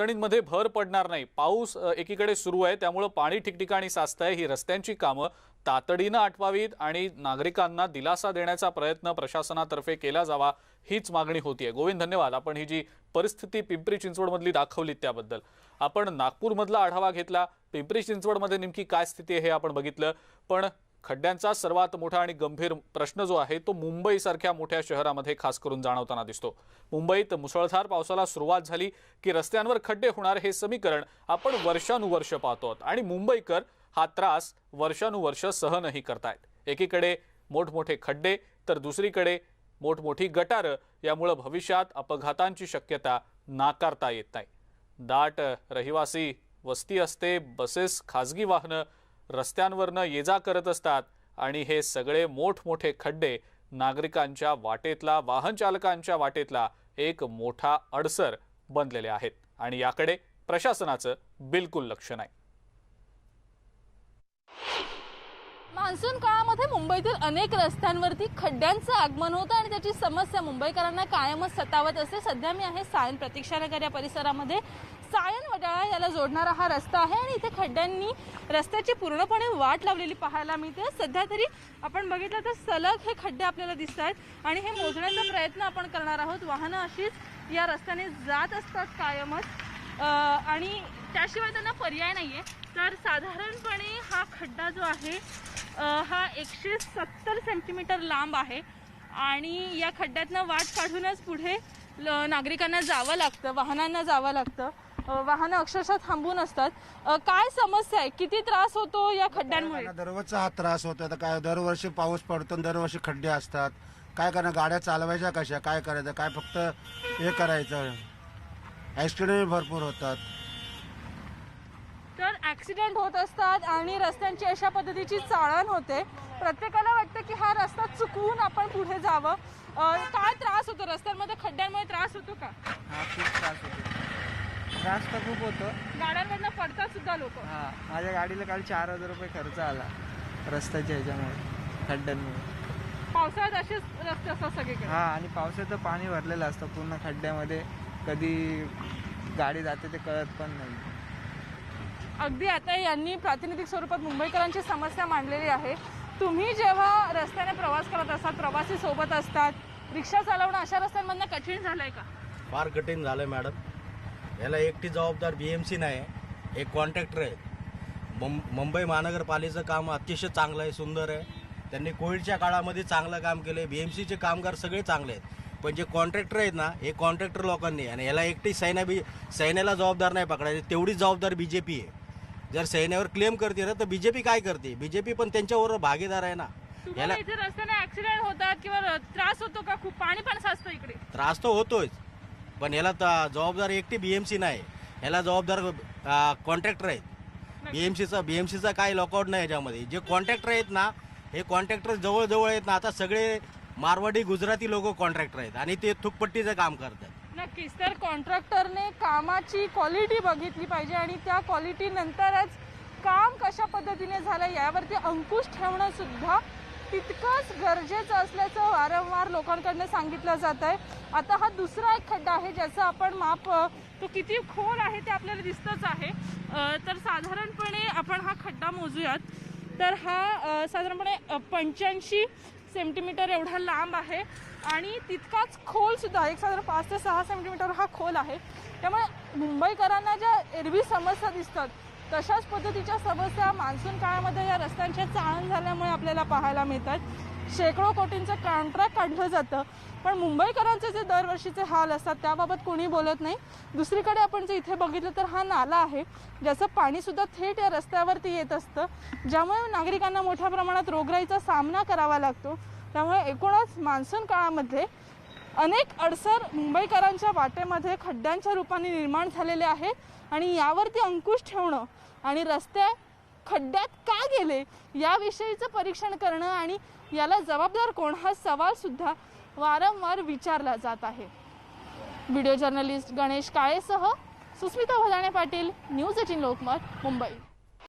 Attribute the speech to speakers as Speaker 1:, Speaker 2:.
Speaker 1: अडचणींमध्ये भर पडणार नाही. पाऊस एकीकडे सुरू आहे त्यामुळं पाणी ठिकठिकाणी साचत आहे ही रस्त्यांची कामं तातडीनं आटवावीत आणि नागरिकांना दिलासा देण्याचा प्रयत्न प्रशासनातर्फे केला जावा हीच मागणी होतीये. गोविंद धन्यवाद. आपण ही जी परिस्थिती पिंपरी चिंचवडमधली दाखवली त्याबद्दल. आपण नागपूरमधला आढावा घेतला. पिंपरी चिंचवडमध्ये नेमकी काय स्थिती आहे हे आपण बघितलं. पण खड्ड्यांचा सर्वात मोठा आणि गंभीर प्रश्न जो आहे तो मुंबईसारख्या मोठ्या शहरामध्ये खास करून जाणवताना दिसतो. मुंबईत मुसळधार पावसाला सुरुवात झाली की रस्त्यांवर खड्डे होणार हे समीकरण आपण वर्षानुवर्ष पाहतो आहोत आणि मुंबईकर हा त्रास वर्षानुवर्ष सहनही करतायत. एकीकडे मोठमोठे खड्डे तर दुसरीकडे मोठमोठी गटारं यामुळं भविष्यात अपघातांची शक्यता नाकारता येत नाही. दाट रहिवासी वस्ती असते बसेस खाजगी वाहनं रस्त्यांवरनं ये जा करत असतात आणि हे सगळे मोठमोठे खड्डे नागरिकांच्या वाटेतला वाहन चालकांच्या वाटेतला एक मोठा अडसर बनलेले आहेत. आणि याकडे प्रशासनाचं बिलकुल लक्ष नाही.
Speaker 2: मान्सून काळामध्ये मुंबईतील अनेक रस्त्यांवरती खड्ड्यांचं आगमन होतं आणि त्याची समस्या मुंबईकरांना कायमच सतावत असते सध्या मी आहे सायन प्रतीक्षानगर या परिसरामध्ये. सायन वडाळा याला जोडणारा हा रस्ता आहे आणि इथे खड्ड्यांनी रस्त्याची पूर्णपणे वाट लावलेली पाहायला मिळते. सध्या तरी आपण बघितलं तर सलग हे खड्डे आपल्याला दिसत आहेत आणि हे मोजण्याचा प्रयत्न आपण करणार आहोत. वाहनं अशीच या रस्त्याने जात असतात कायमच. आणि त्याशिवाय त्यांना पर्याय नाही आहे तर साधारणपणे हा खड्डा जो आहे हा एकशे सत्तर सेंटीमीटर लांब आहे आणि या खड्ड्यातनं वाट काढूनच पुढे ल- नागरिकांना जावं लागतं वाहनांना जावं लागतं. वाहनं अक्षरशः थांबून असतात. काय समस्या आहे? किती त्रास होतो या खड्ड्यांमुळे?
Speaker 3: दररोजचा हा त्रास होतो आता काय दरवर्षी पाऊस पडतो आणि दरवर्षी खड्डे असतात. काय करणार गाड्या चालवायच्या कशा? काय करायचं? काय फक्त हे करायचं? ॲक्सिडेंट भरपूर होतात.
Speaker 2: तर ऍक्सिडेंट होत असतात आणि रस्त्यांची अशा पद्धतीची चाळण होते. प्रत्येकाला वाटतं की हा रस्ता चुकवून आपण पुढे जावं. काय त्रास होतो? रस्त्यांमध्ये खड्ड्यांमुळे त्रास होतो का?
Speaker 4: हा खूप त्रास होतो. त्रास तर खूप होतो.
Speaker 2: गाड्यांवरनं पडतात सुद्धा लोक.
Speaker 4: हा माझ्या गाडीला काल चार हजार रुपये खर्च आला रस्त्याच्या ह्याच्यामुळे खड्ड्यांमुळे.
Speaker 2: पावसाळ्यात असेच रस्ते असतात सगळीकडे.
Speaker 4: हा आणि पावसाचं पाणी भरलेलं असतं पूर्ण खड्ड्यामध्ये. कधी गाडी जाते ते कळत पण नाही.
Speaker 2: अगदी आता यांनी प्रातिनिधिक स्वरूपात मुंबईकरांची समस्या मांडलेली आहे. तुम्ही जेव्हा रस्त्याने प्रवास करत असतात प्रवासी सोबत असतात रिक्षा चालवणं अशा रस्त्यांमधनं कठीण झालंय का?
Speaker 5: फार कठीण झालं आहे मॅडम. याला एकटी जबाबदार बी एम सी नाही एक कॉन्ट्रॅक्टर आहे. मुं मुंबई महानगरपालिकेचं काम अतिशय चांगलं आहे सुंदर आहे. त्यांनी कोविडच्या काळामध्ये चांगलं काम केलं आहे बी एम सीचे कामगार सगळे चांगले आहेत. पण जे कॉन्ट्रॅक्टर आहेत ना हे कॉन्ट्रॅक्टर लोकांनी आणि याला एकटी सैन्या बी सैन्याला जबाबदार नाही पकडायचे तेवढीच जबाबदार बी जे पी आहे. जर सैन्यावर क्लेम करते ना तर बी जे पी काय करते? बी जे पी पण त्यांच्यावर भागीदार आहे ना. याला
Speaker 2: इथे रस्त्याने ऍक्सिडेंट होतात किंवा त्रास होतो का? खूप पाणी पण साचतं इकडे.
Speaker 5: त्रास तर होतोच. पण याला तर जबाबदार एकटी बी एम सी नाही. याला जबाबदार कॉन्ट्रॅक्टर आहेत. बी एम सीचा बी एम सीचा काही लॉकआउट नाही याच्यामध्ये जे कॉन्ट्रॅक्टर आहेत ना हे कॉन्ट्रॅक्टर जवळजवळ आहेत ना आता सगळे मारवाडी गुजराती लोक कॉन्ट्रॅक्टर आहेत आणि ते थुकपट्टीचं काम करतात.
Speaker 2: नक्कीच. तर कॉन्ट्रॅक्टरने कामाची क्वालिटी बघितली पाहिजे आणि त्या क्वालिटी नंतरच काम कशा पद्धतीने झालं यावरती अंकुश ठेवणं सुद्धा तितकंच गरजेचं असल्याचं वारंवार लोकांकडनं सांगितलं जात आहे. आता हा दुसरा एक खड्डा आहे ज्याचं आपण माप तो किती खोल आहे ते आपल्याला दिसतच आहे. तर साधारणपणे आपण हा खड्डा मोजूयात. तर हा साधारणपणे पंच्याऐंशी सेंटीमीटर एवढा लांब आहे आणि तितकाच खोलसुद्धा एक साधारण पाच ते सहा सेंटीमीटर हा खोल आहे. त्यामुळे मुंबईकरांना ज्या एरवी समस्या दिसतात तशाच पद्धतीच्या समस्या मान्सून काळामध्ये या रस्त्यांचे चाळण झाल्यामुळे आपल्याला पाहायला मिळतात. शेकडो कोटींचं कॉन्ट्रॅक्ट काढलं जातं. पण मुंबईकरांचे जे दरवर्षीचे हाल असतात त्याबाबत कोणी बोलत नाही. दुसरीकडे आपण जे इथे बघितलं तर हा नाला आहे ज्याचं पाणीसुद्धा थेट या रस्त्यावरती येत असतं. ज्यामुळे नागरिकांना मोठ्या प्रमाणात रोगराईचा सामना करावा लागतो. त्यामुळे एकूणच मान्सून काळामध्ये अनेक अडसर मुंबईकरांच्या वाटेमध्ये खड्ड्यांच्या रूपाने निर्माण झालेले आहेत आणि यावरती अंकुश ठेवणं आणि रस्ते खड्ड्यात का गेले? याविषयीचं परीक्षण करणं आणि याला जबाबदार कोण? हा सवालसुद्धा वारंवार विचारला जात आहे. व्हिडिओ जर्नलिस्ट गणेश काळेसह सुस्मिता भदाणे पाटील न्यूज एटीन लोकमत मुंबई.